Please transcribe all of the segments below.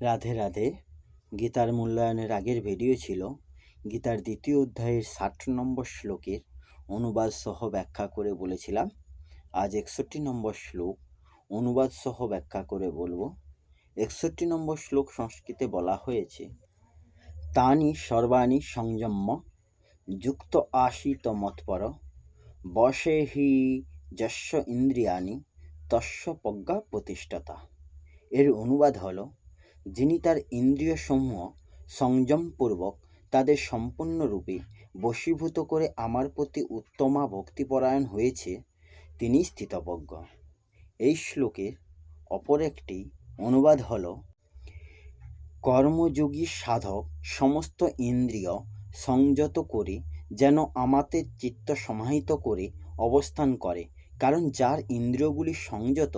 রাধে রাধে। গীতার মূল্যায়নের আগের ভিডিও ছিল গীতার দ্বিতীয় অধ্যায়ের ষাট নম্বর শ্লোকের অনুবাদ সহ ব্যাখ্যা করে বলেছিলাম। আজ একষট্টি নম্বর শ্লোক অনুবাদ সহ ব্যাখ্যা করে বলব। একষট্টি নম্বর শ্লোক সংস্কৃতে বলা হয়েছে, তানি সর্বাণি সংযম্য, যুক্ত আশিত মৎপর বশে হি যস্য ইন্দ্রিয়ানি তস্য প্রজ্ঞা প্রতিষ্ঠাতা। এর অনুবাদ হলো যিনি তার ইন্দ্রিয়সমূহ সংযমপূর্বক তাদের সম্পূর্ণরূপে বশীভূত করে আমার প্রতি উত্তমা ভক্তিপরায়ণ হয়েছে, তিনি স্থিতপজ্ঞ এই শ্লোকের অপর একটি অনুবাদ হল, কর্মযোগী সাধক সমস্ত ইন্দ্রিয় সংযত করে যেন আমাতে চিত্ত সমাহিত করে অবস্থান করে, কারণ যার ইন্দ্রিয়গুলি সংযত,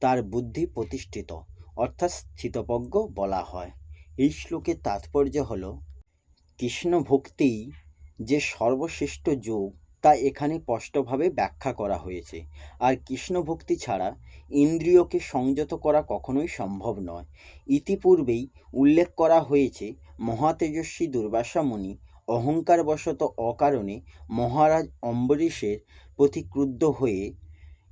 তার বুদ্ধি প্রতিষ্ঠিত। অর্থাৎ স্থিতপজ্ঞ বলা হয়। এই শ্লোকের তাৎপর্য হল কৃষ্ণ ভক্তিই যে সর্বশ্রেষ্ঠ যোগ, তা এখানে স্পষ্টভাবে ব্যাখ্যা করা হয়েছে। আর কৃষ্ণ ভক্তি ছাড়া ইন্দ্রিয়কে সংযত করা কখনোই সম্ভব নয়। ইতিপূর্বেই উল্লেখ করা হয়েছে, মহাতেজস্বী দুর্বাসা মুনি অহংকারবশত অকারণে মহারাজ অম্বরীশের প্রতি ক্রুদ্ধ হয়ে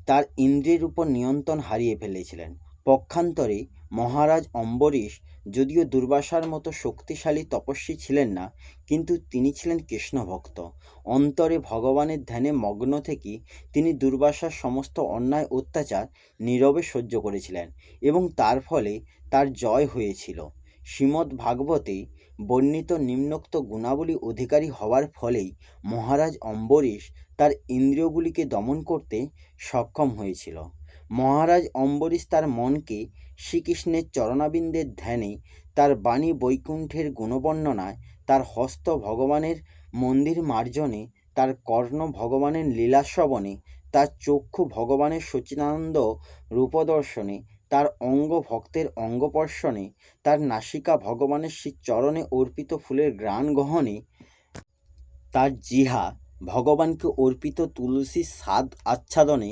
তার ইন্দ্রিয়ের উপর নিয়ন্ত্রণ হারিয়ে ফেলেছিলেন। পক্ষান্তরে মহারাজ অম্বরীশ যদিও দুর্বাসার মতো শক্তিশালী তপস্বী ছিলেন না, কিন্তু তিনি ছিলেন কৃষ্ণভক্ত। অন্তরে ভগবানের ধ্যানে মগ্ন থেকে তিনি দুর্বাসার সমস্ত অন্যায় অত্যাচার নীরবে সহ্য করেছিলেন এবং তার ফলে তার জয় হয়েছিল। শ্রীমদ্ ভাগবতে বর্ণিত নিম্নোক্ত গুণাবলী অধিকারী হওয়ার ফলেই মহারাজ অম্বরীশ তার ইন্দ্রিয়গুলিকে দমন করতে সক্ষম হয়েছিল। মহারাজ অম্বরীশ তার মনকে শ্রীকৃষ্ণের চরণাবিন্দের ধ্যানে, তার বাণী বৈকুণ্ঠের গুণবর্ণনায়, তার হস্ত ভগবানের মন্দির মার্জনে, তার কর্ণ ভগবানের লীলাশ্রবণে, তার চক্ষু ভগবানের সচিনানন্দ রূপদর্শনে, তার অঙ্গ ভক্তের অঙ্গপর্ষণে তার নাসিকা ভগবানের শ্রী চরণে অর্পিত ফুলের গ্রাণ গ্রহণে তার জিহা ভগবানকে অর্পিত তুলসী স্বাদ আচ্ছাদনে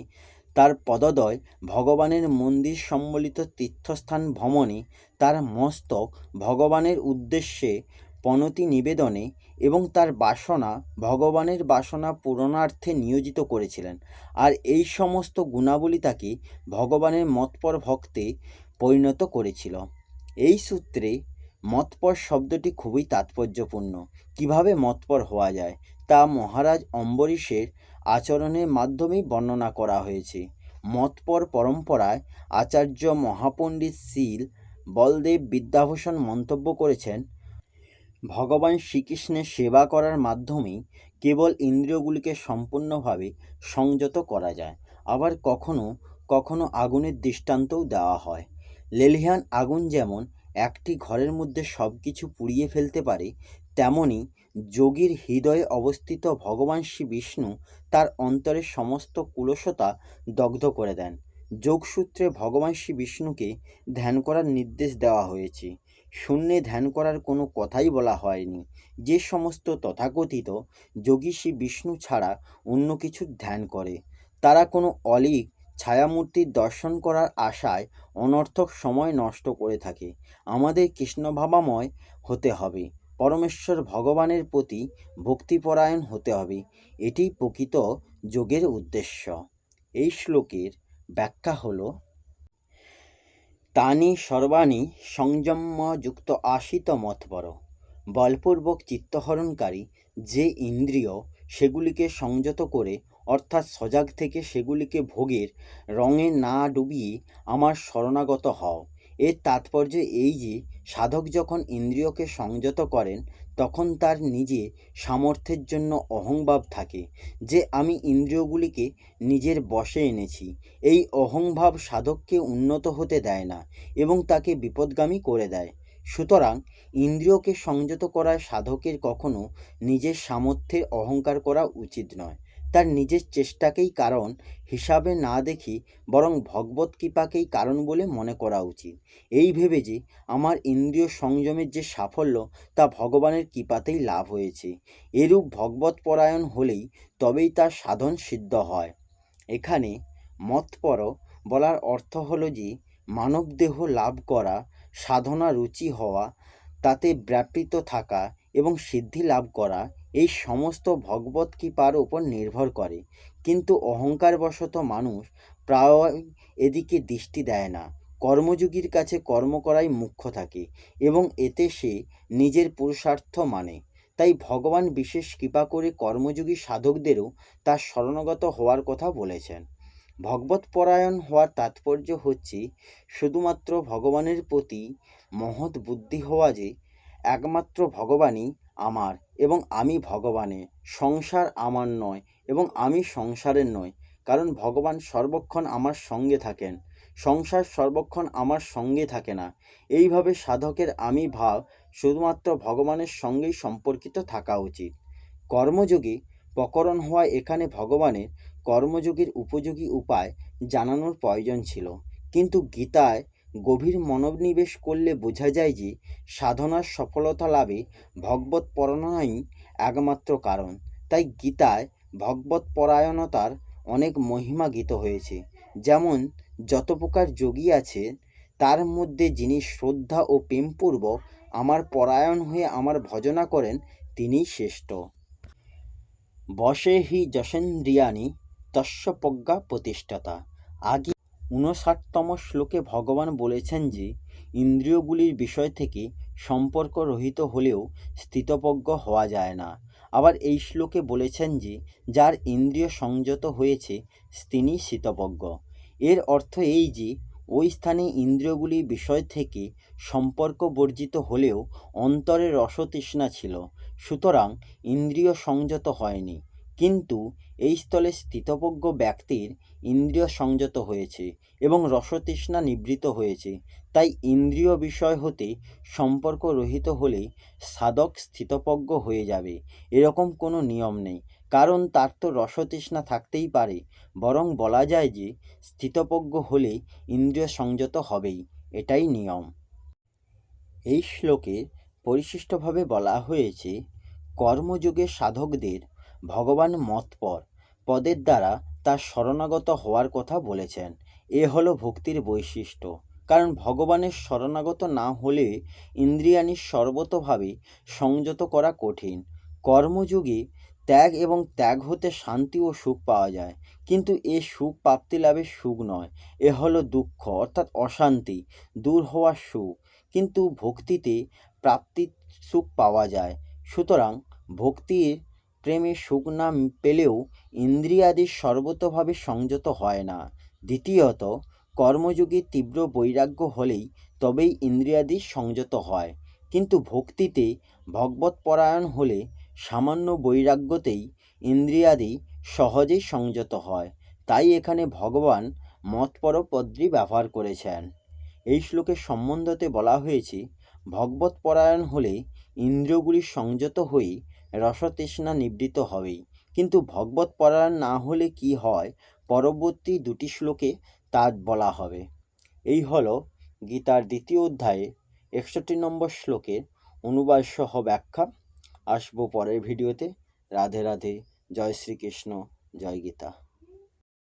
তার পদদয় ভগবানের মন্দির সম্বলিত তীর্থস্থান ভ্রমণে তার মস্তক ভগবানের উদ্দেশ্যে পনতি নিবেদনে এবং তার বাসনা ভগবানের বাসনা পূরণার্থে নিয়োজিত করেছিলেন। আর এই সমস্ত গুণাবলী তাকে ভগবানের মৎপর ভক্তে পরিণত করেছিল। এই সূত্রে মৎপর শব্দটি খুবই তাৎপর্যপূর্ণ। কীভাবে মৎপর হওয়া যায়? তা মহারাজ অম্বরীশের আচরণের মাধ্যমেই বর্ণনা করা হয়েছে। মৎপর পরম্পরায় আচার্য মহাপণ্ডিত শীল বলদেব বিদ্যাভূষণ মন্তব্য করেছেন, ভগবান শ্রীকৃষ্ণের সেবা করার মাধ্যমেই কেবল ইন্দ্রিয়গুলিকে সম্পূর্ণভাবে সংযত করা যায়। আবার কখনো কখনো আগুনের দৃষ্টান্তও দেওয়া হয়। লেলিহান আগুন যেমন একটি ঘরের মধ্যে সব কিছু পুড়িয়ে ফেলতে পারে তেমনি যোগীর হৃদয়ে অবস্থিত ভগবান শ্রী বিষ্ণু তার অন্তরের সমস্ত কুলসতা দগ্ধ করে দেন। যোগসূত্রে ভগবান শ্রী বিষ্ণুকে ধ্যান করার নির্দেশ দেওয়া হয়েছে। শূন্যে ধ্যান করার কোনো কথাই বলা হয়নি। যে সমস্ত তথাকথিত যোগী শ্রী বিষ্ণু ছাড়া অন্য কিছু ধ্যান করে, তারা কোনো অলিক ছায়ামূর্তির দর্শন করার আশায় অনর্থক সময় নষ্ট করে থাকে। আমাদের কৃষ্ণভাবাময় হতে হবে। পরমেশ্বর ভগবানের প্রতি ভক্তিপরায়ণ হতে হবে। এটি প্রকৃত যোগের উদ্দেশ্য। এই শ্লোকের ব্যাখ্যা হল, তানি সর্বাণী সংযমযুক্ত আশিত মতপর বলপূর্বক চিত্তহরণকারী যে ইন্দ্রিয় সেগুলিকে সংযত করে, অর্থাৎ সজাগ থেকে সেগুলিকে ভোগের রঙে না ডুবিয়ে আমার শরণাগত হও। এর তাৎপর্য এই যে সাধক যখন ইন্দ্রিয়কে সংযত করেন, তখন তার নিজে সামর্থ্যের জন্য অহংভাব থাকে, যে আমি ইন্দ্রিয়গুলিকে নিজের বশে এনেছি। এই অহংভাব সাধককে উন্নত হতে দেয় না এবং তাকে বিপদগামী করে দেয়। সুতরাং ইন্দ্রিয়কে সংযত করায় সাধকের কখনো নিজের সামর্থ্যের অহংকার করা উচিত নয়। তার নিজের চেষ্টাকেই কারণ হিসাবে না দেখি, বরং ভগবত কৃপাকেই কারণ বলে মনে করা উচিত। এই ভেবে যে আমার ইন্দ্রিয় সংযমের যে সাফল্য, তা ভগবানের কৃপাতেই লাভ হয়েছে। এরূপ ভগবত পরায়ণ হলেই তবেই তার সাধন সিদ্ধ হয়। এখানে মতপর বলার অর্থ হলো যে, মানবদেহ লাভ করা, সাধনা রুচি হওয়া, তাতে ব্যাপৃত থাকা এবং সিদ্ধি লাভ করা এই সমস্ত ভগবত কৃপার উপর নির্ভর করে। কিন্তু অহংকারবশত মানুষ প্রায় এদিকে দৃষ্টি দেয় না। কর্মযোগীর কাছে কর্ম করাই মুখ্য থাকে এবং এতে সে নিজের পুরুষার্থ মানে। তাই ভগবান বিশেষ কৃপা করে কর্মযোগী সাধকদেরও তার শরণাগত হওয়ার কথা বলেছেন। ভগবত পরায়ণ হওয়ার তাৎপর্য হচ্ছে শুধুমাত্র ভগবানের প্রতি মহৎ বুদ্ধি হওয়া যে, একমাত্র ভগবানই আমার এবং আমি ভগবানে, সংসার আমার নয় এবং আমি সংসারের নয় কারণ ভগবান সর্বক্ষণ আমার সঙ্গে থাকেন, সংসার সর্বক্ষণ আমার সঙ্গে থাকে না। এইভাবে সাধকের আমি ভাব শুধুমাত্র ভগবানের সঙ্গেই সম্পর্কিত থাকা উচিত। কর্মযোগী প্রকরণ হওয়া এখানে ভগবানের কর্মযোগীর উপযোগী উপায় জানানোর প্রয়োজন ছিল। কিন্তু গীতায় গভীর মনোনিবেশ করলে বোঝা যায় যে সাধনার সফলতা লাভে ভগবত পরায়ণই একমাত্র কারণ। তাই গীতায় ভগবত পরায়ণতার অনেক মহিমা গীত হয়েছে। যেমন, যত প্রকার যোগী আছে, তার মধ্যে যিনি শ্রদ্ধা ও প্রেমপূর্বক আমার পরায়ণ হয়ে আমার ভজনা করেন তিনিই শ্রেষ্ঠ। বসে হি যশেন্দ্রিয়ানি তস্য প্রজ্ঞা প্রতিষ্ঠাতা। আগে ঊনষাটতম শ্লোকে ভগবান বলেছেন যে, ইন্দ্রিয়গুলির বিষয় থেকে সম্পর্ক রহিত হলেও স্থিতপ্রজ্ঞ হওয়া যায় না। আবার এই শ্লোকে বলেছেন যে, যার ইন্দ্রিয় সংযত হয়েছে, তিনি স্থিতপ্রজ্ঞ। এর অর্থ এই যে, ওই স্থানে ইন্দ্রিয়গুলি বিষয় থেকে সম্পর্ক বর্জিত হলেও অন্তরে রসতৃষ্ণা ছিল, সুতরাং ইন্দ্রিয় সংযত হয়নি। কিন্তু এই স্থলে স্থিতপ্রজ্ঞ ব্যক্তির ইন্দ্রিয় সংযত হয়েছে এবং রসতৃষ্ণা নিবৃত হয়েছে। তাই ইন্দ্রিয় বিষয় হতে সম্পর্ক রহিত হলে সাধক স্থিতপ্রজ্ঞ হয়ে যাবে। এরকম কোনো নিয়ম নেই। কারণ তার তো রসতৃষ্ণা থাকতেই পারে। বরং বলা যায় যে স্থিতপ্রজ্ঞ হলে ইন্দ্রিয় সংযত হবেই। এটাই নিয়ম। এই শ্লোকে পরিশিষ্টভাবে বলা হয়েছে, কর্মযোগে সাধকদের ভগবান মতপর পদের দ্বারা তার শরণাগত হওয়ার কথা বলেছেন। এ হলো ভক্তির বৈশিষ্ট্য। কারণ ভগবানের শরণাগত না হলে ইন্দ্রিয়ানি সর্বতভাবে সংযত করা কঠিন। কর্মযোগে ত্যাগ এবং ত্যাগ হতে শান্তি ও সুখ পাওয়া যায়। কিন্তু এ সুখ প্রাপ্তি লাভের সুখ নয়। এ হলো দুঃখ, অর্থাৎ অশান্তি, দূর হওয়ার সুখ। কিন্তু ভক্তিতে প্রাপ্তি সুখ পাওয়া যায়। সুতরাং ভক্তির প্রেমে সুখ না পেলেও ইন্দ্রিয়াদি সর্বতভাবে সংযত হয় না। দ্বিতীয়ত, কর্মযোগে তীব্র বৈরাগ্য হলেই তবেই ইন্দ্রিয়াদি সংযত হয়। কিন্তু ভক্তিতে ভগবত পরায়ণ হলে সামান্য বৈরাগ্যতেই ইন্দ্রিয়াদি সহজেই সংযত হয়। তাই এখানে ভগবান মতপর পদ্মী ব্যবহার করেছেন। এই শ্লোকের সম্বন্ধতে বলা হয়েছে ভগবত পরায়ণ হলে ইন্দ্রিয়গুলি সংযত হয়ে রসতৃষ্ণা নিবৃত হবেই। কিন্তু ভগবত পরায়ণ না হলে কি হয়? পরবর্তী দুটি শ্লোকে তা বলা হবে। এই হল গীতার দ্বিতীয় অধ্যায়ে একষট্টি নম্বর শ্লোকের অনুবাদ সহ ব্যাখ্যা। আসব পরের ভিডিওতে। রাধে রাধে। জয় শ্রীকৃষ্ণ। জয় গীতা।